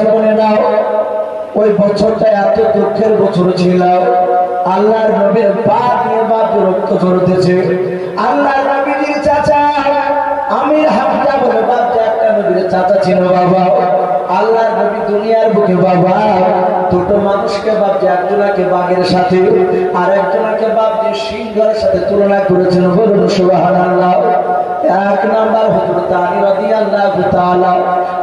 জীবনে নাও। ওই বছরটা এত দুঃখের বছর ছিল। আল্লাহর নবীর বাপ নিয়ে বাপ রক্ত ঝরতেছে। আল্লাহর নবীর চাচা আমি হামজা বলে বাপ যে একটা নবীর চাচা ছিল বাবা। আল্লাহর নবী দুনিয়ার বুকে বাবা, দুটো মানুষকে যে একজনাকে বাঘের সাথে আর একজনাকে যে সিংহের সাথে তুলনা করেছেন বলুন আল্লাহ এক নাম্বার হজরত আলী রাদিয়াল্লাহু তাআলা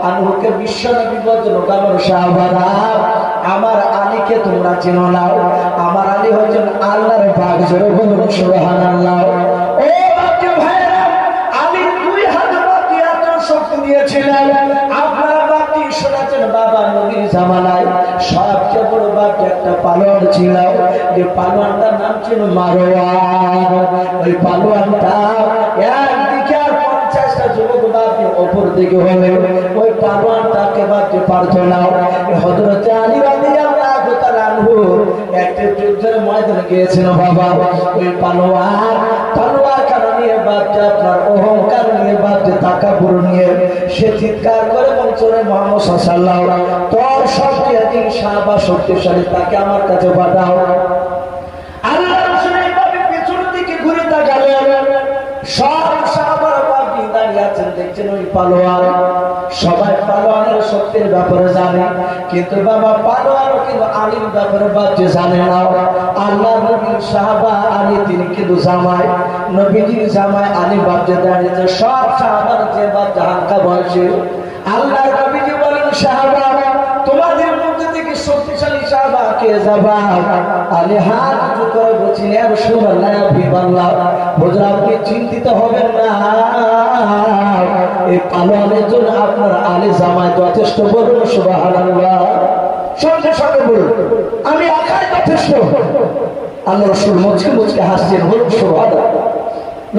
আনহুকে বিশ্ব নবী বলছেন কামর সাহাবারা আমার আলীকে তোমরা চেনো না। আমার আলী হচ্ছেন আল্লাহর বাগ জোরে বলুন, সুবহানাল্লাহ। ও বাচ্চা ভাইরা আলী দুই হাত বাকি এত শক্তি দিয়েছিলেন আপনারা বাকি বাবা নবীর জামানায়। সবচেয়ে বড় বাপ একটা ছিল। যে পালোয়ানটার নাম ছিল মারোয়ান ওই পালোয়ানটা অপর দিকে হলে, ওই পালোয়ানটাকে বাপকে পারতো না। হজরতে আলী রাজি একটা যুদ্ধের ময়দানে গিয়েছিল বাবা। ওই পালোয়ান পালোয়ার কারণ বাপকে আপনার অহংকার নিয়ে বাপকে টাকা পুরো নিয়ে, সে চিৎকার করে বলছে মোহাম্মদ সাল্লাহ তোর একদিন সাহাবা শক্তিশালী, তাকে আমার কাছে পাঠাও আল্লাহ রাসূল এইভাবে পেছনের দিকে ঘুরে তাকালেন সব সাহাবারা পাপি দাঁড়িয়ে আছেন দেখছেন ওই পালোয়ান সবাই পালোয়ানের শক্তির ব্যাপারে জানে, কিন্তু বাবা পালোয়ানও কিন্তু আলীর ব্যাপারে বাপকে জানে না। আল্লাহ নবীর সাহাবা আলী, তিনি কিন্তু জামাই, নবীজির জামাই আলী বাপকে দাঁড়িয়েছে সব সাহাবার যে বাপ হালকা বয়সে আল্লাহ নবীজি বলেন, সাহাবা, তোমাদের মধ্যে থেকে শক্তিশালী সাহাবা কে যাবা? আলী হাত করে বলছিলেন রাসূলুল্লাহ বিবাল্লাহ হুজুর আপনি চিন্তিত হবেন না। এই পালোয়ানের জন্য আপনার আলী জামাই যথেষ্ট বলুন, সুবহানাল্লাহ। সঙ্গে সঙ্গে বলুন, আমি একাই যথেষ্ট। আল্লাহ রসুল মুচকে মুচকে হাসছেন, বলুন, সুবহানাল্লাহ।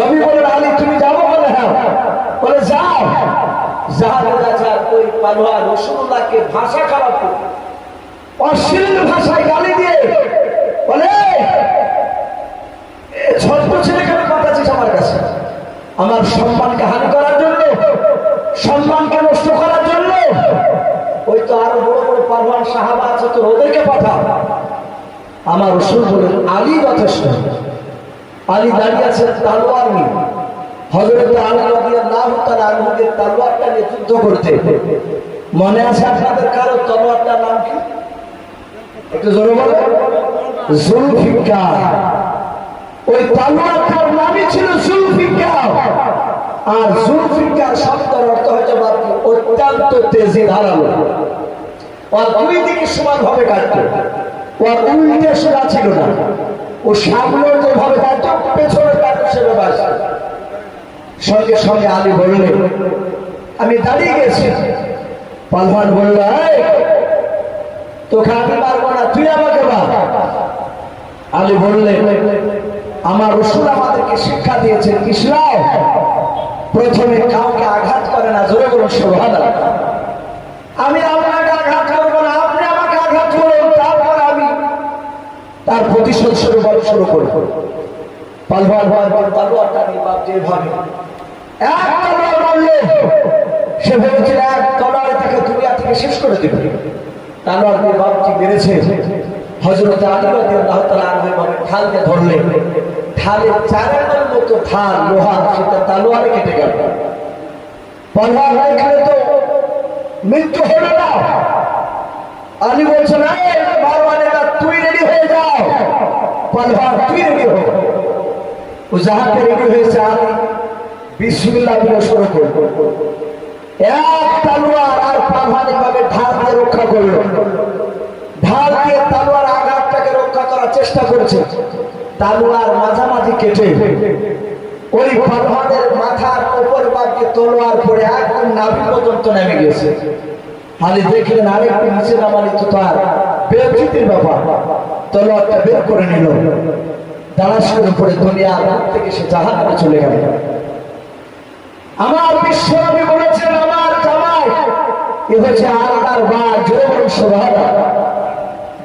নবী বলেন আলী, তুমি যাব বলে হ্যাঁ বলে, যাও। জাহাজ ওই পালোয়া রসুল্লাহকে ভাষা খারাপ অশ্লীল ভাষায় গালি দিয়ে বলে এ ছোট্ট ছেলে কেন পাঠাচ্ছিস আমার কাছে। আমার সম্মানকে হানি করার জন্য, সম্মানকে নষ্ট করার জন্য ওই তো আরও বড় বড় পালোয়ান সাহাবা আছে তো ওদেরকে পাঠাও আমার রসুল বলেন, আলী যথেষ্ট। আলী দাঁড়িয়ে আছেন তালোয়ার নিয়ে। হজরত আলী তলোয়ারটা নিয়ে যুদ্ধ করতে। মনে আছে আপনাদের কারও তলোয়ারটার নাম কি? একটু জোরে ওই তলোয়ারটার নামই ছিল জুলফিকার আর জুলফিকার শব্দের অর্থ হচ্ছে অত্যন্ত তেজি ধারালো। আর দুই দিকে সমান ভাবে কাটতো। ওর উল্টে ছিল না। ও সামনে যেভাবে পেছনে সেভাবে সঙ্গে সঙ্গে আলী বললেন আমি দাঁড়িয়ে গেছি। বলল তোকে আমি পারব না, তুই আমাকে আলী বললেন আমার রসুল আমাদেরকে শিক্ষা দিয়েছেন ইসলাম প্রথমে কাউকে আঘাত করে না, জোরে বলুন সোভান আমি আপনাকে আঘাত করব না, আপনি আমাকে আঘাত করুন, তারপর আমি তার প্রতিশোধ শুরু করা শুরু করব। পালভার ভার পালভারটা নিয়ে বাপ সে এক দুনিয়া থেকে শেষ করে দেবে। দিয়ে বাপটি মেরেছে হজরত আলী রাদিয়াল্লাহু তাআলা আনহু ভাবে ঢালকে ধরলে ঢালে চারানোর মতো ঢাল লোহার সেটা তালোয়ারে কেটে গেল। পালভার ভাই এখানে তো, মৃত্যু হলো না। আলী বলছে না বারবানেরা তুই রেডি হয়ে যাও। পালভার তুই রেডি হো ও যাহাকে রেডি হয়েছে আলী বিসমিল্লাহ বলে শুরু করল। এক তালোয়ার আর পালভানি ভাবে ঢাল দিয়ে রক্ষা করল ঢাল দিয়ে তালোয়ার আঘাতটাকে রক্ষা করার চেষ্টা করেছে। তালোয়ার মাঝামাঝি কেটে ওই পালভানের মাথার উপর বাকি তলোয়ার পড়ে একদম নাভি পর্যন্ত নেমে গেছে আলী দেখলেন আরেকটু নিচে নামালি তো তার বেভীতির ব্যাপার তলোয়ারটা বের করে নিল। দাঁড়াস করে পড়ে দুনিয়ার মুখ থেকে সে জাহাজ চলে গেল। আমার বিশ্বনবী বলেছেন, আমার জামাই, এ হচ্ছে আল্লাহর বা জোর সভাবা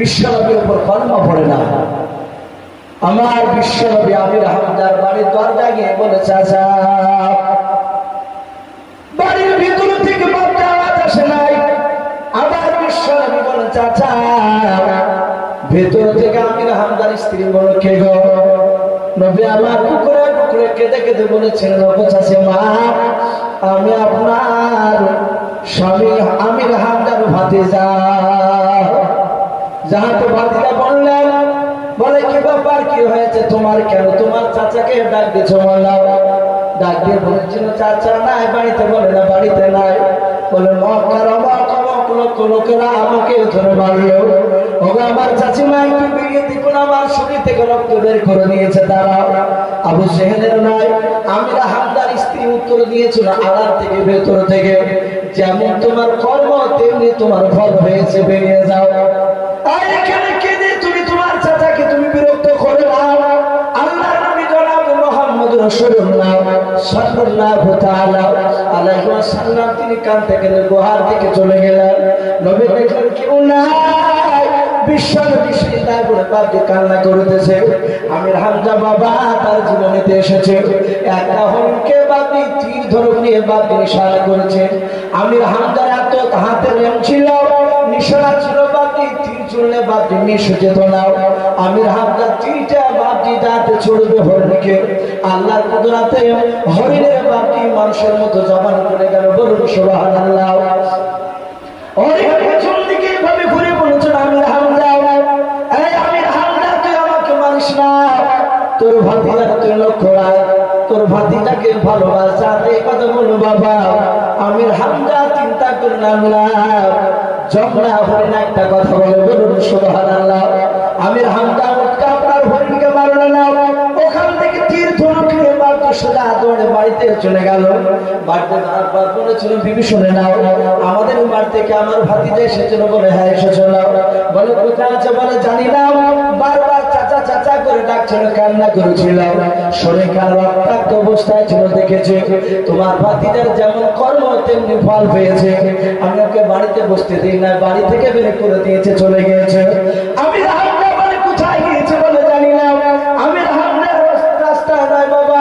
বিশ্বনবীর উপর কলমা পড়ে না। আমার বিশ্বনবী আমির হামদার বাড়ির দরজা গিয়ে বলে, চাচা, বাড়ির ভিতর থেকে আওয়াজ আসে নাই। আবার বিশ্বনবী বলে, চাচা, ভেতর থেকে আমির হামদার স্ত্রী বলে, কে গো? নবী আমার কুকুরে কুকুরে কেঁদে কেঁদে বলেছেন নবী চাচে মা, আমি আপনার স্বামী আমির হামদার ভাতিজা। যাহাতে ভাতিজা বললেন, বলে, কি ব্যাপার? কি হয়েছে? তোমার কেন? তোমার চাচাকে ডাক দিয়েছ বললাম ডাক দিয়ে বলেছিল, চাচা নাই, বাড়িতে বলে না, বাড়িতে নাই। বলে মক্কার অবাক অবাক লক্ষ লোকেরা আমাকে ধরে মারলো ওগো, আমার চাচিমা একটু বেরিয়ে দেখুন, আমার শরীর থেকে রক্ত বের করে দিয়েছে তারা। আবু সেহেলের নয় আমিরা হামদার স্ত্রী উত্তর দিয়েছিল আড়ার থেকে, ভেতর থেকে, যেমন তোমার কর্ম, তেমনি তোমার ফল হয়েছে বেরিয়ে যাও। ওয়াসাল্লাম, তিনি দিকে চলে গেলেন। নবী দেখলেন কেউ নাই বাপকে কান্না আমির হামজা বাবা তার জীবনেতে এসেছে। একটা হরিণকে বাপি তীর নিয়ে বাপকে নিশানা করেছে। আমির হামজার এত রেম ছিল, নিশানা ছিল বাপটি নিঃস যেত না। আমির তীরটা বাপটি দাঁতে আল্লাহর কুদরাতে বাপটি মানুষের মতো জবান করে গেল, বলুন ঘুরে বলেছেন আমির মারিস না। তোর কথা বাবা। আমির চিন্তা করে নামলাম জমনা হরিণ হামজা উঠকে আপনার হরিণকে মারলো না? ওখান থেকে বলে হ্যাঁ অবস্থায় দেখেছে তোমার ভাতিজার যেমন কর্ম, তেমনি ফল পেয়েছে। আমি ওকে বাড়িতে বসতে দিই না বাড়ি থেকে বের করে দিয়েছে, চলে গিয়েছে। আমি রাহামনা বলে কোথায় গিয়েছে বলে জানি না আমি রাহামনা রাস্তায় নয় বাবা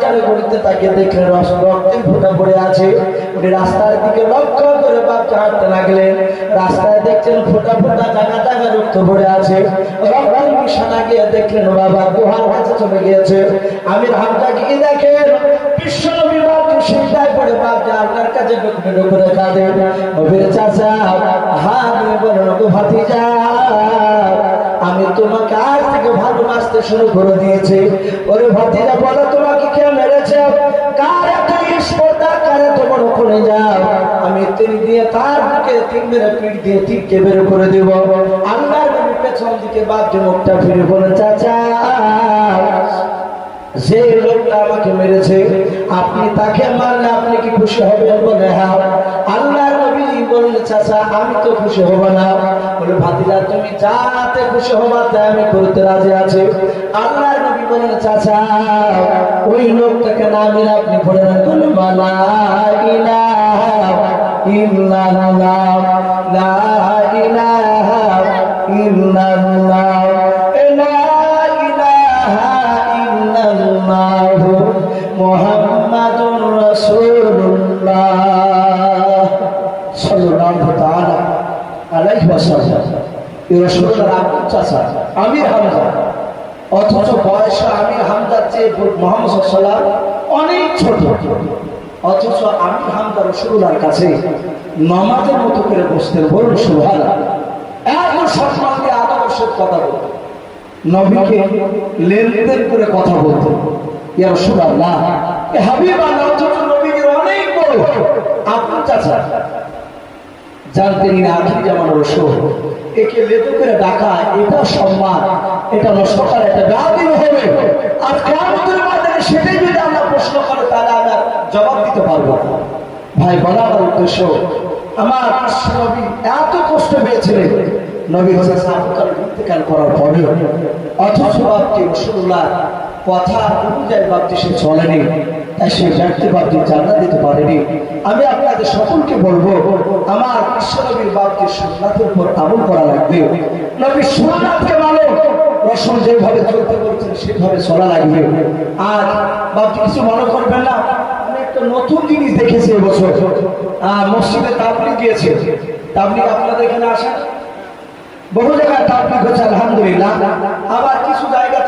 দরকারে গড়িতে তাকে দেখলে রস রক্তের ফোঁটা পড়ে আছে। উনি রাস্তার দিকে লক্ষ্য করে বাপকে হাঁটতে লাগলেন। রাস্তায় দেখছেন ফোঁটা ফোঁটা জায়গা জায়গা রক্ত পড়ে আছে। রক্তের বিছানা গিয়ে দেখলেন বাবা গুহার কাছে চলে গিয়েছে। আমির হামজা গিয়ে দেখেন বিশ্বনবী বাপকে সিজদায় পড়ে কাছে ডুকরে ডুকরে কাঁদে নবীর চাচা হাত আমি তোমাকে আজ থেকে ভালোবাসতে শুরু করে দিয়েছি। ওরে ভাতিজা, বলো মেরেছে কার এত স্পর্ধা কার এত আমি দিয়ে তার দিকে তিন মেরে পিঠ দিয়ে তীরকে বের করে দেব। আল্লাহর পেছন দিকে বাপকে মুখটা ফিরে বলে চাচা যে লোকটা আমাকে মেরেছে, আপনি তাকে মারলে আপনি কি খুশি হবেন? বলে হ্যাঁ। আল্লাহর নবী বললে চাচা, আমি তো খুশি হব না। বলে, ভাতিজা, তুমি যাতে খুশি হবা, তাই আমি করতে রাজি আছে। আল্লাহর নবী বললেন, চাচা, ওই লোকটাকে নামের আপনি পড়ে নেন বলে মালা, ইলাহা ইল্লাল্লাহ, লা রাসূলুল্লাহর আমির হামজা। অথচ বয়সে আমির হামজার চেয়ে মোহাম্মদ সাল্লাল্লাহু অনেক ছোট। অথচ আমির হামজা রসুল্লাহর কাছে নমাজের মতো করে বসতেন, বলুন সম্মান আদর্শের কথা বলতেন। নবীকে লেনদেন করে কথা বলতেন। ইয়া রাসূলুল্লাহ, এ হাবিব আল্লাহ নবীর অনেক বড় আপনার চাচা যার তিনি আখির জামান রসুল। একে লেদু করে ডাকা, এটা সম্মান, এটা নষ্টকার এটা ব্যাধির হবে আর কেমন মধ্যে সেটাই যদি আমরা প্রশ্ন করে, তাহলে আমরা জবাব দিতে পারব। ভাই বলা আমার উদ্দেশ্য, আমার নবী এত কষ্ট পেয়েছিলেন, নবী হচ্ছে সাবকাল ইন্তেকাল করার পরে অথচ বাপটি রসুল্লাহ কথা অনুযায়ী বাপটি সে চলেনি। জানা দিতে পারেনি। আমি সকলকে বলব, আমার করা লাগবে। মানো যেভাবে চলতে বলছেন, সেভাবে চলা লাগবে। আর বাপটি কিছু মনে করবেন না, আমি একটা নতুন জিনিস দেখেছি এবছর। মসজিদে তাবলিগ গিয়েছে। তাবলিগ আপনাদের এখানে আসেন বহু জায়গায় তাবলিগ হচ্ছে আলহামদুলিল্লাহ। আবার কিছু জায়গাতে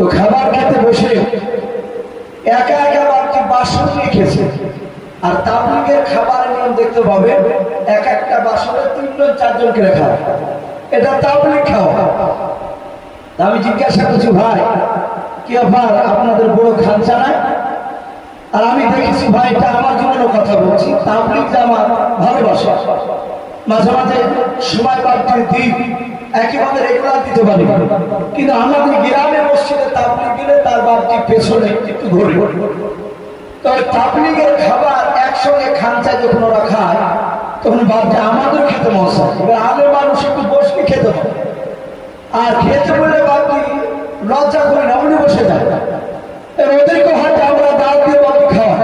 তো খাবার খেতে বসে একা একা ভাবছি বাসন খেয়েছে। আর তাবলিগের খাবার নিয়ম দেখতে পাবে, এক একটা বাসনে তিনজন চারজন করে খাওয়া এটা তাবলিগ খাওয়া। আমি জিজ্ঞাসা করছি, ভাই, কি ব্যাপার? আপনাদের বড় খানচা নাই আর আমি দেখেছি, ভাই, এটা আমার জীবনের কথা বলছি। তাবলিগ আমার ভালোবাসা। মাঝে মাঝে সময় বাড়তে দিই। একেবারে রেগুলার দিতে পারি। কিন্তু আমাদের গ্রামের মসজিদে তাবলিগ গেলে তার বাপটি পেছনে একটু ঘুরে। তবে তাবলিগের খাবার একসঙ্গে খানচা যখন ওরা খায়, তখন বাপটা আমাদের খেতে মশা এবার আগে মানুষ একটু বসে খেতে হয়। আর খেতে বলে বাপটি লজ্জা করে না উনি বসে যায়। ওদেরকে হয়তো আমরা দাঁড় দিয়ে বাপি খাওয়া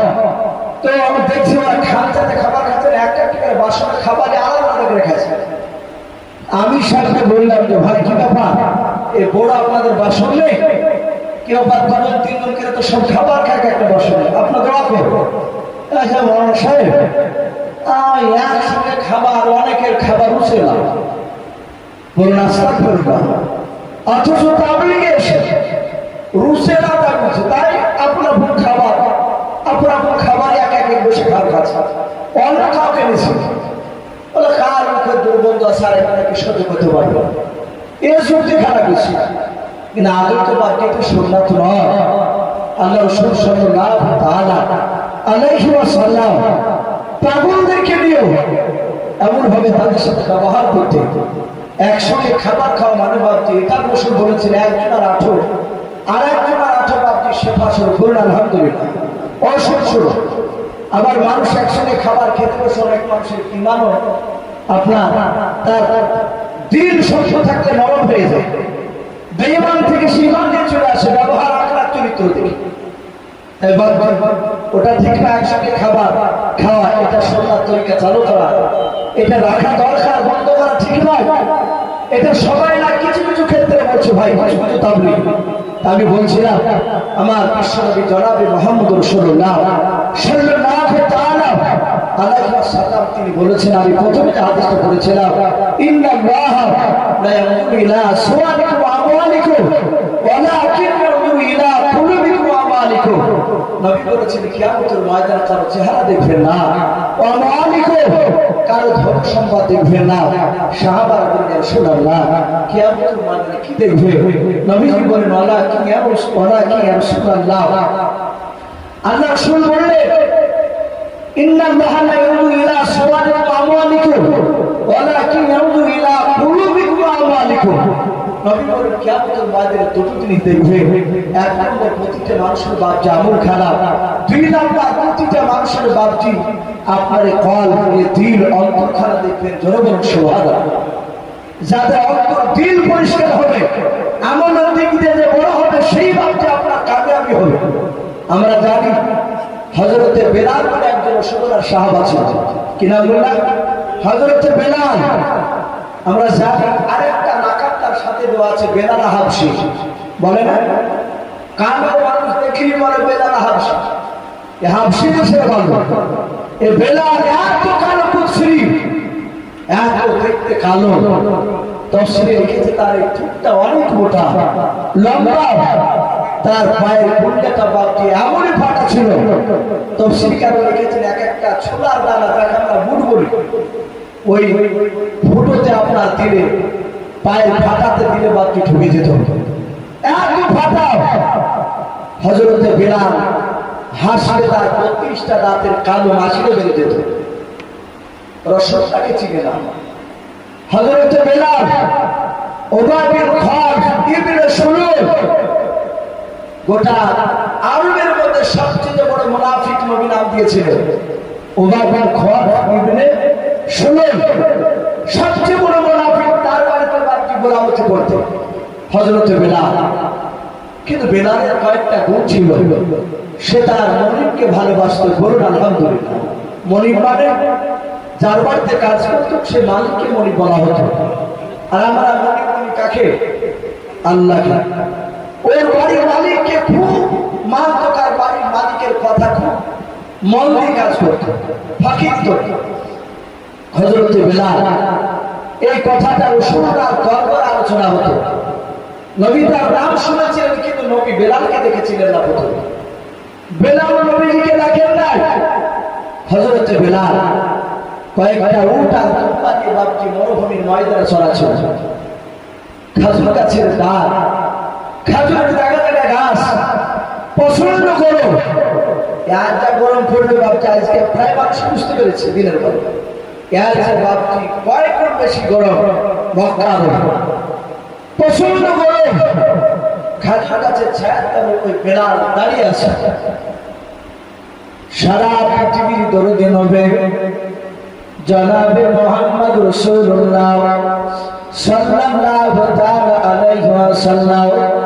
তো আমি দেখছি ওরা খানচাতে খাবার খাচ্ছে না, একটা একটা করে বাসনে খাবার আলাদা আলাদা করে খাচ্ছে আমি সাথে বললাম যে, ভাই, কি ব্যাপার? এ বড় আপনাদের বাসন নেই? কেউ বা দুজন তিনজন করে তো সব খাবার খায়, একটা বাসনে সাহেব একসঙ্গে খাবার, অনেকের খাবার না রুসে না তাই আপনার খাবার আপনার খাবার এক এক বসে খাওয়ার কাছে। অন্য নিছে। বলে মুখে দুর্গন্ধ সারে নাকি সহ্য করতে পারব। এ সত্যি খারাপ বেশি। কিন্তু আগে তো বাকি তো সুন্নাত নয়। আল্লাহ রসুল সাল্লাল্লাহু তাআলা আলাইহি ওয়াসাল্লাম পাগলদেরকে নিয়েও এমন ভাবে তাদের সাথে ব্যবহার করতে। একসঙ্গে খাবার খাওয়া মানে ভাবছি এটা রসুল বলেছেন একজন আর আঠো। আর একজন আর আঠো ভাবছি সেবা শুরু করুন, আলহামদুলিল্লাহ। অসুখ আবার মানুষ একসঙ্গে খাবার খেতে বসে অনেক মানুষের ইমানও আপনার তার দিন সহ্য থাকতে নরম হয়ে যায়। বেইমান থেকে সীমান চলে আসে, ব্যবহার আখড়ার চরিত্র না খাওয়া, এটা বন্ধ ঠিক এটা সবাই না, কিছু কিছু ক্ষেত্রে বলছে, ভাই আমি বলছিলাম, আমার বিশ্বনবী জনাবে মোহাম্মদ রসুল্লাহ সাল্লাল্লাহু তাআলা আলাইহি তিনি বলেছেন, আমি প্রথমে হাদিসটা পড়েছিলাম, ইন্নাল্লাহ লা ইয়ানজুরু ইলা সুওয়ারিকুম ওয়া আমওয়ালিকুম ওয়ালাকিন ইয়ানজুরু ইলা কুলুবিকুম ওয়া আমালিকুম নবী বলেছেন, কিয়ামতের ময়দানে কারও চেহারা দেখবেন না আমওয়ালিকুম, কারও ধন সম্পদ দেখবেন না। সাহাবারা বলেন রাসূলুল্লাহ কিয়ামতের ময়দানে কি দেখবে? নবী বলেন ওয়ালা কি রাসূল ওয়ালা কি ইয়া রাসূলুল্লাহ আল্লাহ রাসূল বললেন إن الله لا ينظر إلى صوركم وأموالكم ولكن ينظر إلى قلوبكم وأموالكم নবী বলেন কিয়ামতের ময়দানে দুটো জিনিস দেখবে এক নম্বর প্রতিটা মানুষের বাপজি আমল খারাপ দুই নম্বর প্রতিটা মানুষের বাপজি আপনার এই কল এ দিল অন্তর খারাপ দেখবেন জনগণ সুবহানাল্লাহ যাদের অন্তর দিল পরিষ্কার হবে আমলের দিক দিয়ে যে বড় হবে সেই বাপজি আপনার কামিয়াবি হবে আমরা জানি হজরতে বেলাল বলে একজন রসগোল্লার সাহাব আছে কি নাম বললাম? হজরতে বেলাল। আমরা জানি আরেকটা নাকাব তার সাথে দেওয়া আছে, বেলাল হাবসি বলে না? কালো মানুষ দেখিনি বলে বেলাল হাবসি এ হাবসি দেশের গল্প এ বেলাল এত কালো কুৎসরি। এত দেখতে কালো। তফসিলে লিখেছে তার এই ঠোঁটটা অনেক মোটা, লম্বা। তার পায়ের কুন্ডাটা বাপটি এমনই ফাটা ছিল। তফসিলকার লিখেছেন এক একটা ছোলার দানা যাকে আমরা বুট বলি। ওই ফুটোতে আপনার দিলে, পায়ের ফাটাতে দিলে বাপটি ঢুকে যেত। এত ফাটা! হজরতে বেলাল হাসলে তার বত্রিশটা দাঁতের কালো মাসিরে বেড়ে যেত রসদটাকে চিনে না। হজরতে বেলাল ওবাবির ঘর ইবনে সুলুল গোটা আরবের মধ্যে সবচেয়ে বড় মুনাফিক নবী নাম দিয়েছিলেন ওবাবির ঘর ইবনে সুলুল সবচেয়ে বড় মুনাফিক তার বাড়িতে বাড়িতে গোলামতি করতে। হজরতে বেলাল। কিন্তু বেলালের কয়েকটা গুণ ছিল। সে তার মনিবকে ভালোবাসত, বলুন আলহামদুলিল্লাহ। মনিব মানে যার বাড়িতে কাজ করত, সে মালিককে মনিব বলা হতো। আর আমরা মনিব মনি কাকে? আল্লাহকে। ওর বাড়ির মালিককে খুব মানত তার বাড়ির মালিকের কথা খুব মন দিয়ে কাজ করত, ফাঁকি দিত। হজরতে বেলাল, এই কথাটা রসুলার গর্বর আলোচনা হতো। নবী তার নাম শুনেছিলেন, কিন্তু নবী বেলালকে দেখেছিলেন না প্রথম। বেলাল নবীজিকে দেখেন নাই। হজরতে বেলাল কয়েকটা উট আর দিয়ে বাপটি মরুভূমির ময়দানে চড়াচ্ছিল খাজুর গাছের ডাল খাজুরের জায়গা জায়গা গাছ। প্রচণ্ড গরম আর যা গরম পড়বে বাপটি আজকে প্রায় মানুষ বুঝতে পেরেছে দিনের পরে এর যে বাপটি কয়েক গুণ বেশি গরম, মক্কা প্রচণ্ড গরম খাজুর গাছের ছায়া ওই বেড়াল দাঁড়িয়ে আছে। সারা পৃথিবীর দরদে নবে। জনাবে মোহাম্মদ রসুল্লাহ সাল্লাল্লাহু তাআলা আলাইহি ওয়াসাল্লাম।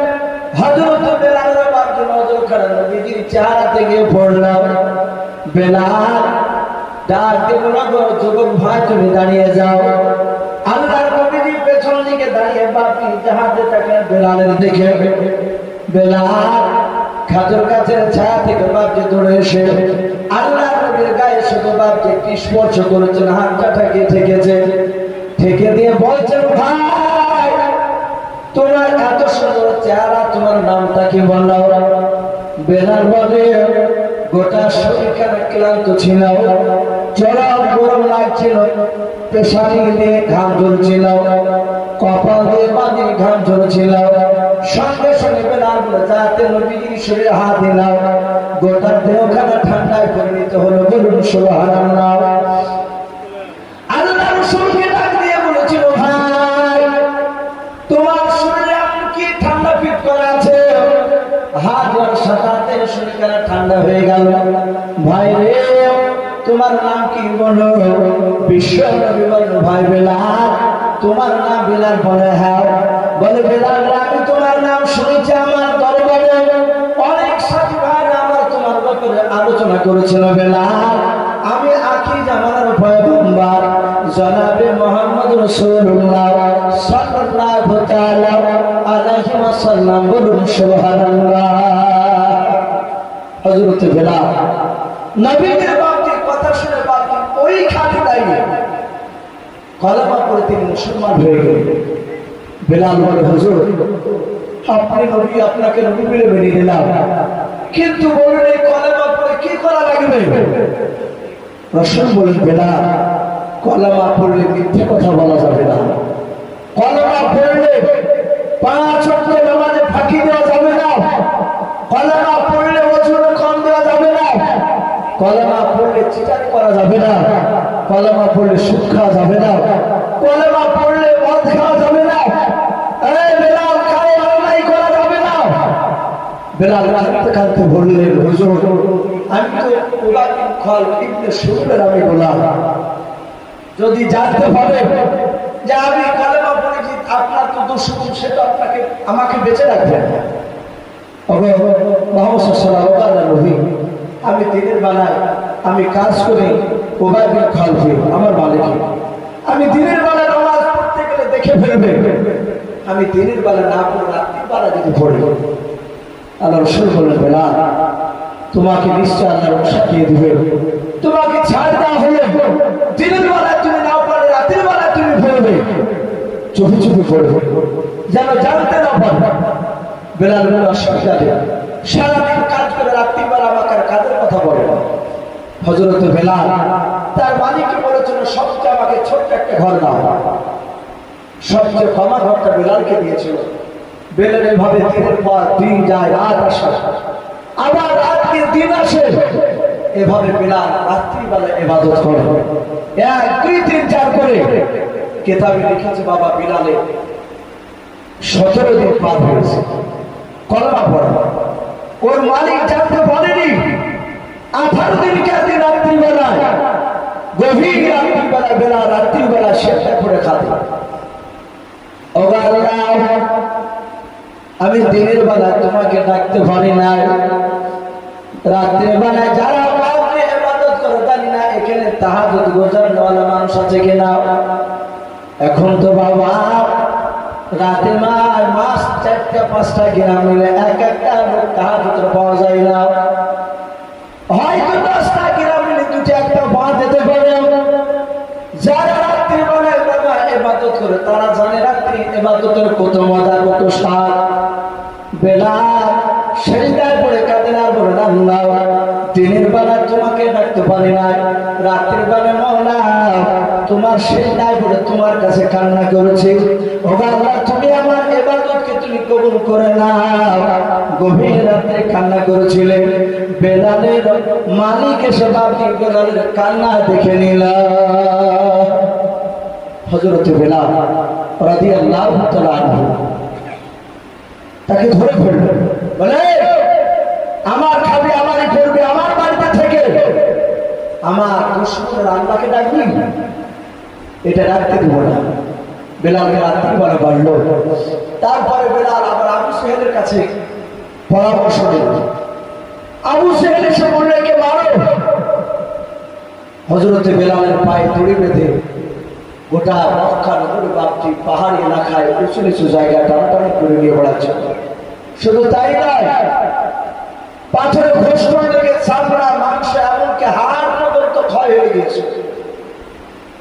নজর পড়লাম। বেলাল দেব না ভাই দাঁড়িয়ে পেছন দিকে দাঁড়িয়ে গাছের ছায়া থেকে বাপকে দৌড়ে এসে আল্লাহর নবীর গায়ে শুধু বাপকে একটি স্পর্শ করেছেন হাতটা ঠেকে ঠেকেছে। ঠেকে দিয়ে বলছেন ভাই, তোমার এত সুন্দর চেহারা তোমার নামটা কি বলো বেলাল বলে গোটা শরীর ক্লান্ত ছিল। গরম লাগছিল। পেশারি ঘাম কপাল দিয়ে ঘাম সঙ্গে সঙ্গে যাতে হাত দিলাম। গোটা দেহখানা ঠান্ডায় পরিণত হলো। বলুন সুবহানাল্লাহ। ঠান্ডা হয়ে গেল। ভাই রে তোমার নাম কি বলো? বিশ্ব ভাই বেলাল তোমার নাম বেলাল বলে হ্যাঁ। বলে বেলাল রে, আমি তোমার নাম শুনেছি আমার দরবারে। অনেক সাথী ভাই আমার তোমার ব্যাপারে আলোচনা করেছিল বেলাল। আমি আখি জামানার পয়গম্বর। জনাবে মোহাম্মদ রাসূলুল্লাহ সাল্লাল্লাহু তাআলা আলাইহি ওয়াসাল্লাম বলুন সুবহানাল্লাহ। নবীদের বাপকে কথা শুনে বাপকে ওই দাঁড়িয়ে কলেমা পড়ে তিনি মুসলমান হয়ে গেলেন। বেলাল বলে, হুজুর, আপনি নবী, আপনাকে নবী বলে মেনে নিলাম। কিন্তু বলুন, এই পড়ে কি করা লাগবে? রসুল বলেন পড়লে মিথ্যে কথা বলা যাবে না। কলেমা পড়লে পাঁচ নামাজে ফাঁকি দেওয়া যাবে না। কলেমা পড়লে ওজন কম দেওয়া যাবে না কলেমা পড়লে চিটারি করা যাবে না, কলেমা পড়লে সুখ খাওয়া যাবে না, কলেমা পড়লে মদ খাওয়া যাবে না। বললেন আমি তো যদি জানতে পারে যে আমি কলেমা পড়েছি, আপনার তো দুশ্মন সেটা আপনাকে, আমাকে বেঁচে রাখবেন আমি দিনের বেলায় আমি কাজ করি ওবায়দুল আমার মালিক। আমি দিনের বেলা নামাজ পড়তে গেলে দেখে ফেলবে। আমি দিনের বেলা না পড়ে রাত্রির বেলা যদি পড়ি। আল্লাহ রসুল বলেন বেলা তোমাকে নিশ্চয় আল্লাহ সাকিয়ে দিবে। তোমাকে ছাড় দেওয়া হলে দিনের বেলায় তুমি না পারলে রাতের বেলায় তুমি পড়বে। চুপি চুপি পড়বে। যেন জানতে না পারবে বেলাল বলে অসুবিধা সারাদিন কাজ করে রাত্রিবেলা আমাকে কাজের কথা বলে হজরত বেলাল, তার মালিককে বলেছিল, সবচেয়ে আমাকে ছোট্ট একটা ঘর দাও। সবচেয়ে ক্ষমা ঘরটা বেলালকে দিয়েছিল। বেলাল এভাবে দিনের পর দিন যায়, রাত আসে। আবার রাতকে দিন আসে। এভাবে বেলাল রাত্রিবেলা এবাদত করে। এক, দুই, তিন, চার করে কেতাবে লিখেছে বাবা বিলালে, সতেরো দিন পার হয়েছে। কলমা পড়া। ওর মালিক জানতে বলেনি আঠারো দিন কাজে রাত্রিবেলায়? গভীর রাত্রিবেলা বেলা, রাত্রিবেলা সেটা করে ওগো আমি দিনের বেলা তোমাকে ডাকতে পারি না রাত্রের বেলায় যারা কাউকে ইবাদত করে, জানি না এখানে তাহাজুদ গোজারওয়ালা মানুষ আছে কিনা। এখন তো বাবা রাতে মাস মাস চারটা, পাঁচটা গ্রাম মিলে এক একটা লোক তাহার ভিতরে পাওয়া যায় না। হয়তো দশটা গ্রাম মিলে দুটো একটা পাওয়া যেতে পারে। যারা রাত্রি বেলায় বাবা, এবাদত করে, তারা জানে রাত্রি এবাদতের কত মজা কত স্বাদ। বেলা সেজদায় পড়ে কাঁদে না বলে আল্লাহ দিনের বেলা তোমাকে ডাকতে পারি না। রাত্রির বেলা মহলা তোমার সেই সেজদায় পড়ে তোমার কাছে কান্না করেছি। তুমি আমার এবাদতকে তুমি কবুল করে না গভীর রাতে কান্না করেছিলে। বেলালের মালিক এসে বাপি বেলালের কান্না দেখে নিলাম হজরত বেলাল রাদিয়াল্লাহু তাআলা আনহু তাকে ধরে ফেলল বলে, আমার খাবে, আমারই করবে, আমার বাড়িতে থেকে। আমার দুশ্মনের আল্লাহকে ডাকবি? এটা রাখতে দেবো না। বেলালকে রাত্রি বলে বাড়লো। তারপরে বেলাল আবার আবু সেহেলের কাছে পরামর্শ দিল আবু সেহেল এসে বললে মারো। হজরতে বেলালের পায়ে দড়ি বেঁধে গোটা মক্কা নগরী বাপটি পাহাড়ি এলাকায় উঁচু নিচু জায়গা টানাটানি করে নিয়ে বেড়াচ্ছে শুধু তাই নয় পাথরে ঘোষণ লেগে চামড়া মাংস এমনকি হাড় পর্যন্ত ক্ষয় হয়ে গেছে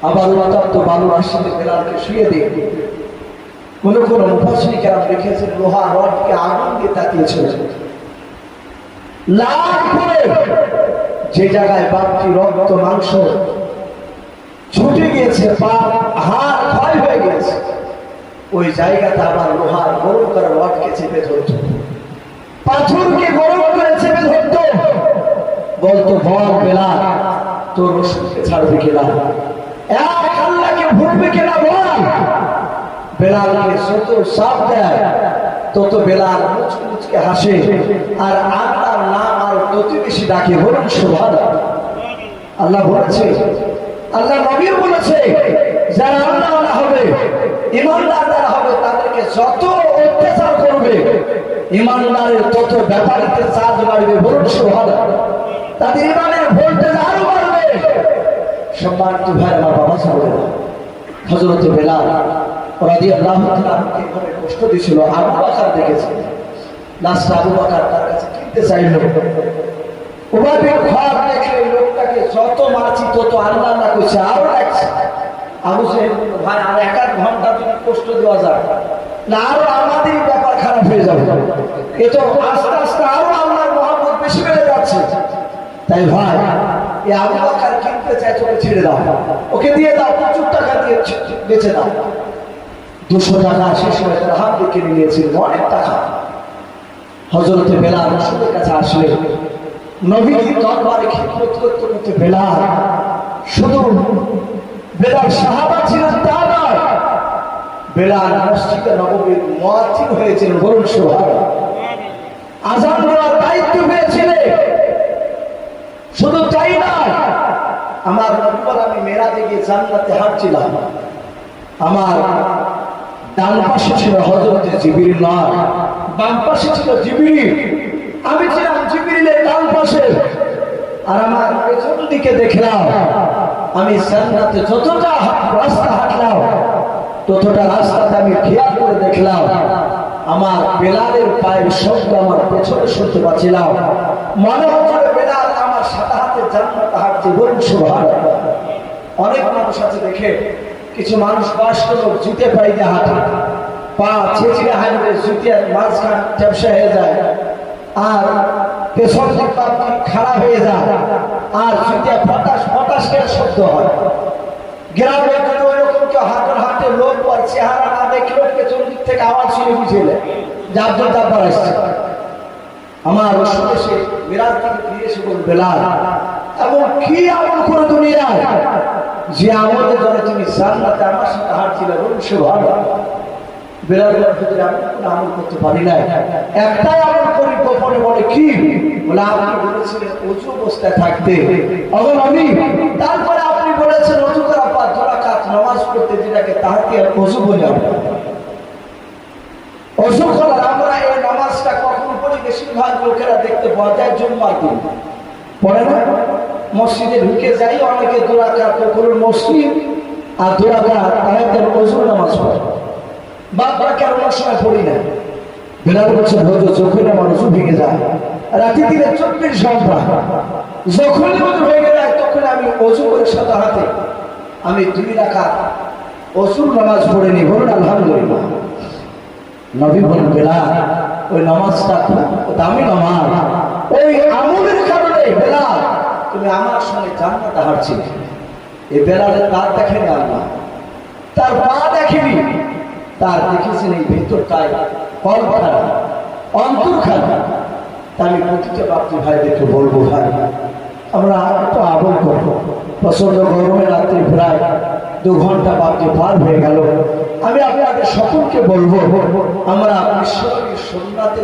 আবার বালুর আসলে বেলালকে শুয়ে দিয়ে কোন কোন মুফাসির কেরাম লিখেছেন, লোহা রডকে আগুন দিয়ে তাকিয়েছিল যে জায়গায় বাপটি রক্ত, মাংস ছুটে গিয়েছে পা হাড় ক্ষয় হয়ে গেছে ওই জায়গাতে আবার লোহার গরম করে রডকে চেপে ধরত। পাথরকে গরম করে চেপে ধরত। বলতো, বল বেলা তোর ওষুধকে ছাড়বে কিনা এক আল্লাহকে ভুলবে কিনা বল। বেলালকে যত সাপ দেয়, তত বেলাল মুচকে মুচকে হাসে। আর আল্লাহর নাম আর তত বেশি ডাকে বলুন সুভান আল্লাহ বলেছে, আল্লাহ নবীও বলেছে, যারা হবে তাদেরকে যত অত্যাচার করবে, ইমানদারের তত ব্যাপারীতে চার্জ বাড়বে বলুন সুভান তাদের ইমানের ভোল্টেজ আরও বাড়বে। সম্মানিত ভাই আমার বাবা সাহেব হজরত বেলাল রাজি আল্লাহ কষ্ট দিছিল আবু বাকার দেখেছে। লাস্ট আবু বাকার তার কাছে কিনতে চাইল। লোকটাকে যত এক এক দেওয়া না, আরও ব্যাপার খারাপ হয়ে যাবে। এ আরও মহাপত বেশি যাচ্ছে। তাই ভাই বাকার তোকে ছেড়ে দাও। ওকে দিয়ে দাও টাকা দিয়ে বেঁচে দাও। দুশো টাকা হাত অনেক টাকা। হজরতে বেলাল রসুলের কাছে আসলে নবী দরবারে খিদমত করতে করতে বেলাল, শুধু হয়েছিলেন দেওয়ার দায়িত্ব পেয়েছিলেন শুধু তাই নয় আমার নবর আমি মেরাজে গিয়ে জান্নাতে হাঁটছিলাম। আমার ডান পাশে ছিল হজরতে জিবির নয় বাম পাশে ছিল জিবির আমি ছিলাম জিবিরের ডান পাশে। আর আমার পেছন দিকে দেখলাম, আমি জান্নাতে যতটা রাস্তা হাঁটলাম, ততটা রাস্তাতে আমি খেয়াল করে দেখলাম, আমার বেলালের পায়ের শব্দ আমার পেছনে শুনতে পাচ্ছিলাম। মনে হচ্ছে বেলাল সাথে হাতে বলুন সুবহানাল্লাহ। অনেক মানুষ আছে, দেখে কিছু মানুষ বয়স্ক লোক জুতে পাই দিয়ে হাঁটে। পা ছেঁচড়ে হাঁটবে জুতে মাঝখান টেপসা হয়ে যায়। আর পেছন খারাপ হয়ে যায়। আর জুতে ফটাস ফটাস শব্দ হয়। গ্রামে যদি ওই রকম কেউ হাতের হাতে লোক পর চেহারা না দেখলেও পেছন থেকে আওয়াজ শুনে বুঝিয়ে যার জন্য তারপর আসছে। আমার সে বিরাট থেকে ফিরে এসে বল বেলাল, এবং কি আমল করে দুনিয়ায়? যে আমলের দ্বারা তুমি জান্নাতে, আমার সাথে বলুন সে ভালো। বেলাল ভিতরে আমি অবস্থায় থাকতে। আপনি তাহাকে বলে আমরা এই নামাজটা কখন পড়ি বেশিরভাগ লোকেরা দেখতে পাওয়া যায় জুম্মার দিন। পড়ে না, মসজিদে ঢুকে যাই, অনেকে দোরাকাত কখনো মসজিদ আর দোরাকাত তাহাদের অজু নামাজ পড়ে। বাদ বাকি আর অনেক সময় পড়ি না। বেলাল বছর হয়তো যখন আমার অজু ভেঙে যায়, রাতে দিনে চব্বিশ ঘণ্টা, যখনই অজু ভেঙে যায় তখন আমি অজু করে সাদা হাতে, আমি দুই রাখাত অজুর নামাজ পড়ে নি বলুন, আলহামদুলিল্লাহ। নবী বলেন বেলাল ওই নামাজটা খুব দামি নামাজ। ওই আমলের কারণে বেলাল, তুমি আমার সঙ্গে জান্নাতে হাঁটছিলে এই বেলালের তার দেখেনি আল্লাহ। তার পা দেখেনি। তার দেখেছেন এই ভেতরটায় কলখানা অন্তরখানা তা আমি প্রতিটা বাপটি ভাইদেরকে বলব, ভাই, আমরা একটু আবল করব। প্রচণ্ড গরমে রাত্রি প্রায় দু ঘণ্টা বাপটি পার হয়ে গেল। আমি আপনাদের সকলকে বলব আমরা সন্ধ্যাতে